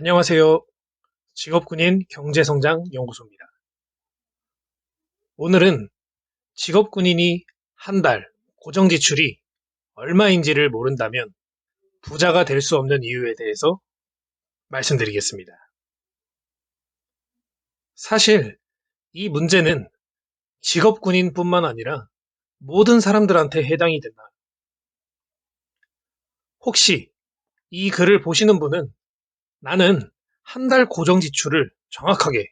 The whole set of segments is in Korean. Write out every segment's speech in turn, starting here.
안녕하세요. 직업군인 경제성장연구소입니다. 오늘은 직업군인이 한 달 고정지출이 얼마인지를 모른다면 부자가 될 수 없는 이유에 대해서 말씀드리겠습니다. 사실 이 문제는 직업군인뿐만 아니라 모든 사람들한테 해당이 된다. 혹시 이 글을 보시는 분은 나는 한 달 고정 지출을 정확하게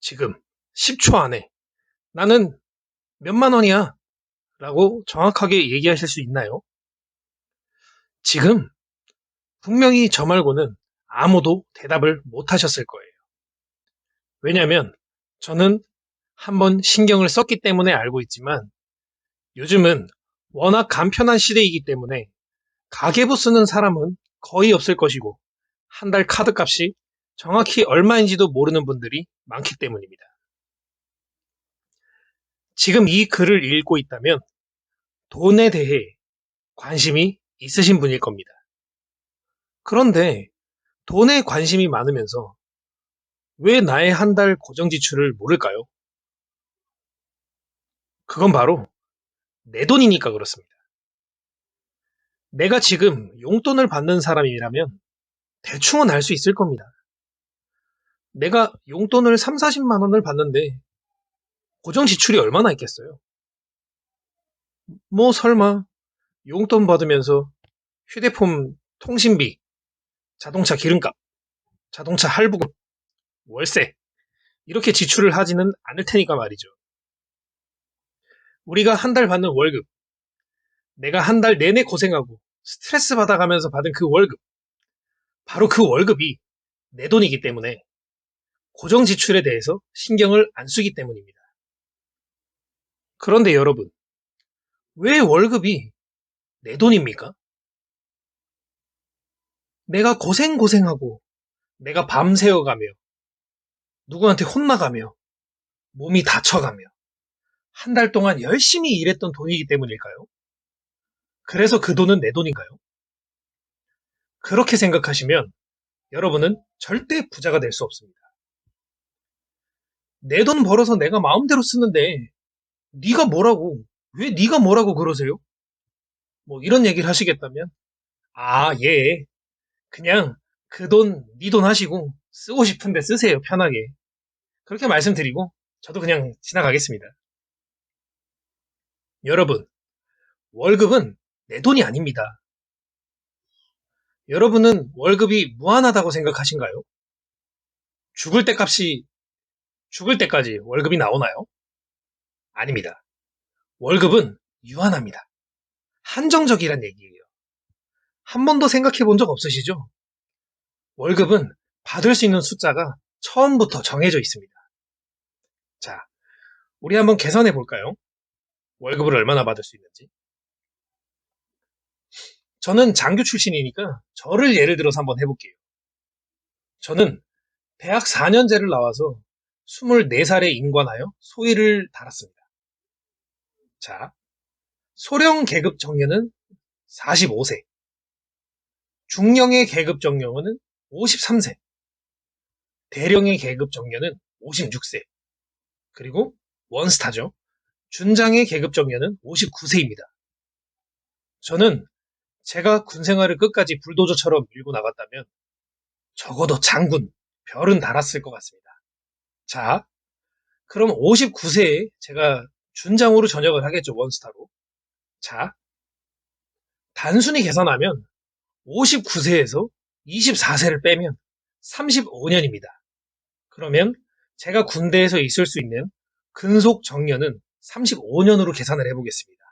지금 10초 안에 나는 몇만 원이야 라고 정확하게 얘기하실 수 있나요? 지금 분명히 저 말고는 아무도 대답을 못 하셨을 거예요. 왜냐면 저는 한번 신경을 썼기 때문에 알고 있지만 요즘은 워낙 간편한 시대이기 때문에 가계부 쓰는 사람은 거의 없을 것이고 한 달 카드 값이 정확히 얼마인지도 모르는 분들이 많기 때문입니다. 지금 이 글을 읽고 있다면 돈에 대해 관심이 있으신 분일 겁니다. 그런데 돈에 관심이 많으면서 왜 나의 한 달 고정 지출을 모를까요? 그건 바로 내 돈이니까 그렇습니다. 내가 지금 용돈을 받는 사람이라면 대충은 알 수 있을 겁니다. 내가 용돈을 3, 40만 원을 받는데 고정 지출이 얼마나 있겠어요? 뭐 설마 용돈 받으면서 휴대폰 통신비, 자동차 기름값, 자동차 할부금, 월세 이렇게 지출을 하지는 않을 테니까 말이죠. 우리가 한 달 받는 월급, 내가 한 달 내내 고생하고 스트레스 받아가면서 받은 그 월급, 바로 그 월급이 내 돈이기 때문에 고정 지출에 대해서 신경을 안 쓰기 때문입니다. 그런데 여러분, 왜 월급이 내 돈입니까? 내가 고생고생하고, 내가 밤새워가며, 누구한테 혼나가며, 몸이 다쳐가며, 한 달 동안 열심히 일했던 돈이기 때문일까요? 그래서 그 돈은 내 돈인가요? 그렇게 생각하시면 여러분은 절대 부자가 될 수 없습니다. 내 돈 벌어서 내가 마음대로 쓰는데 네가 뭐라고 왜 네가 뭐라고 그러세요? 뭐 이런 얘기를 하시겠다면 아, 예. 그냥 그 돈, 네 돈 하시고 쓰고 싶은데 쓰세요. 편하게. 그렇게 말씀드리고 저도 그냥 지나가겠습니다. 여러분, 월급은 내 돈이 아닙니다. 여러분은 월급이 무한하다고 생각하신가요? 죽을 때 값이 죽을 때까지 월급이 나오나요? 아닙니다. 월급은 유한합니다. 한정적이란 얘기예요. 한 번도 생각해 본 적 없으시죠? 월급은 받을 수 있는 숫자가 처음부터 정해져 있습니다. 자, 우리 한번 계산해 볼까요? 월급을 얼마나 받을 수 있는지. 저는 장교 출신이니까 저를 예를 들어서 한번 해볼게요. 저는 대학 4년제를 나와서 24살에 인관하여 소위를 달았습니다. 자, 소령 계급 정년은 45세, 중령의 계급 정년은 53세, 대령의 계급 정년은 56세, 그리고 원스타죠. 준장의 계급 정년은 59세입니다. 저는 제가 군 생활을 끝까지 불도저처럼 밀고 나갔다면 적어도 장군, 별은 달았을 것 같습니다. 자, 그럼 59세에 제가 준장으로 전역을 하겠죠, 원스타로. 자, 단순히 계산하면 59세에서 24세를 빼면 35년입니다. 그러면 제가 군대에서 있을 수 있는 근속 정년은 35년으로 계산을 해보겠습니다.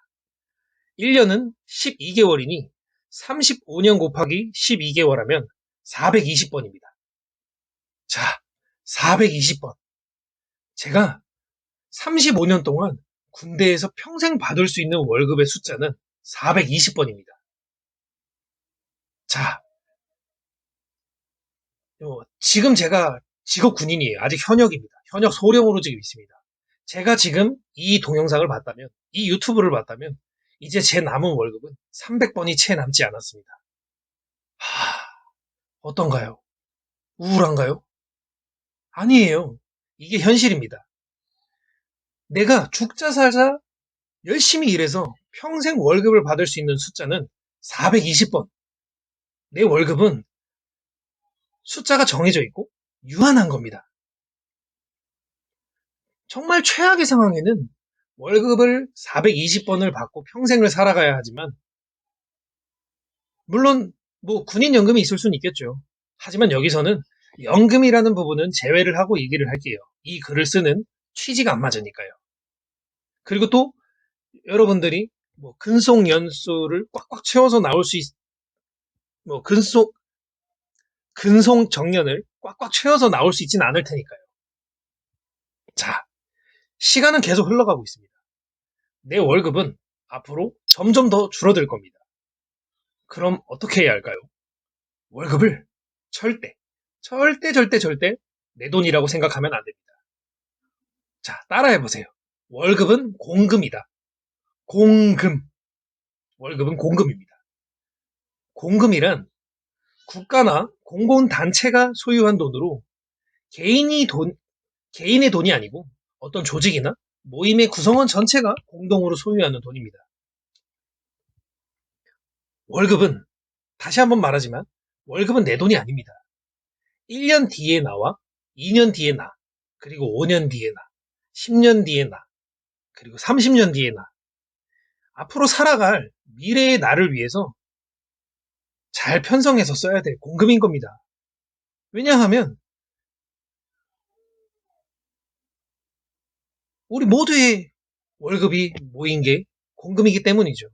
1년은 12개월이니 35년 곱하기 12개월 하면 420번입니다. 자, 420번. 제가 35년 동안 군대에서 평생 받을 수 있는 월급의 숫자는 420번입니다. 자, 어, 지금 제가 직업 군인이에요. 아직 현역입니다. 현역 소령으로 지금 있습니다. 제가 지금 이 동영상을 봤다면, 이 유튜브를 봤다면, 이제 제 남은 월급은 300번이 채 남지 않았습니다. 하, 어떤가요? 우울한가요? 아니에요. 이게 현실입니다. 내가 죽자 살자 열심히 일해서 평생 월급을 받을 수 있는 숫자는 420번. 내 월급은 숫자가 정해져 있고 유한한 겁니다. 정말 최악의 상황에는 월급을 420번을 받고 평생을 살아가야 하지만 물론 뭐 군인 연금이 있을 수는 있겠죠. 하지만 여기서는 연금이라는 부분은 제외를 하고 얘기를 할게요. 이 글을 쓰는 취지가 안 맞으니까요. 그리고 또 여러분들이 뭐 근속 연수를 꽉꽉 채워서 나올 수 있, 뭐 근속 근속 정년을 꽉꽉 채워서 나올 수 있지는 않을 테니까요. 자, 시간은 계속 흘러가고 있습니다. 내 월급은 앞으로 점점 더 줄어들 겁니다. 그럼 어떻게 해야 할까요? 월급을 절대, 절대, 절대, 절대 내 돈이라고 생각하면 안 됩니다. 자, 따라해 보세요. 월급은 공금이다. 공금. 월급은 공금입니다. 공금이란 국가나 공공단체가 소유한 돈으로 개인이 돈, 개인의 돈이 아니고 어떤 조직이나 모임의 구성원 전체가 공동으로 소유하는 돈입니다. 월급은 다시 한번 말하지만 월급은 내 돈이 아닙니다. 1년 뒤에 나와 2년 뒤에 나, 그리고 5년 뒤에 나, 10년 뒤에 나, 그리고 30년 뒤에 나. 앞으로 살아갈 미래의 나를 위해서 잘 편성해서 써야 될 공금인 겁니다. 왜냐하면 우리 모두의 월급이 모인 게 공금이기 때문이죠.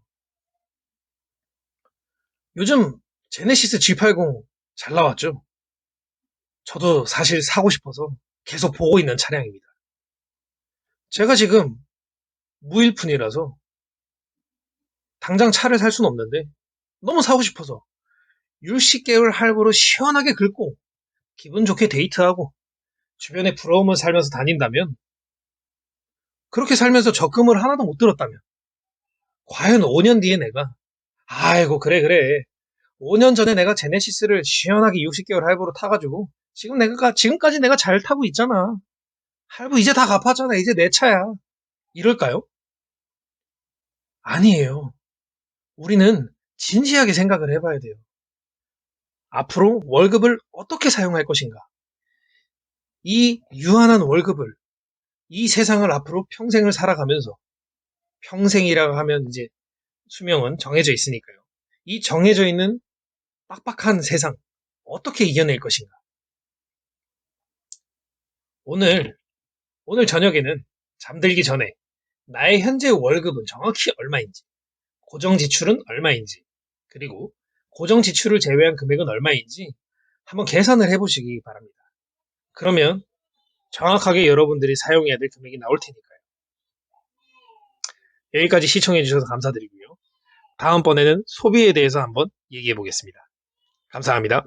요즘 제네시스 G80 잘 나왔죠? 저도 사실 사고 싶어서 계속 보고 있는 차량입니다. 제가 지금 무일푼이라서 당장 차를 살 수는 없는데 너무 사고 싶어서 60개월 할부로 시원하게 긁고 기분 좋게 데이트하고 주변에 부러움을 살면서 다닌다면 그렇게 살면서 적금을 하나도 못 들었다면. 과연 5년 뒤에 내가 아이고 그래 그래. 5년 전에 내가 제네시스를 시원하게 60개월 할부로 타가지고 지금 내가 지금까지 내가 잘 타고 있잖아. 할부 이제 다 갚았잖아. 이제 내 차야. 이럴까요? 아니에요. 우리는 진지하게 생각을 해봐야 돼요. 앞으로 월급을 어떻게 사용할 것인가? 이 유한한 월급을 이 세상을 앞으로 평생을 살아가면서 평생이라고 하면 이제 수명은 정해져 있으니까요. 이 정해져 있는 빡빡한 세상 어떻게 이겨낼 것인가? 오늘 오늘 저녁에는 잠들기 전에 나의 현재 월급은 정확히 얼마인지, 고정 지출은 얼마인지, 그리고 고정 지출을 제외한 금액은 얼마인지 한번 계산을 해보시기 바랍니다. 그러면 정확하게 여러분들이 사용해야 될 금액이 나올 테니까요. 여기까지 시청해 주셔서 감사드리고요. 다음번에는 소비에 대해서 한번 얘기해 보겠습니다. 감사합니다.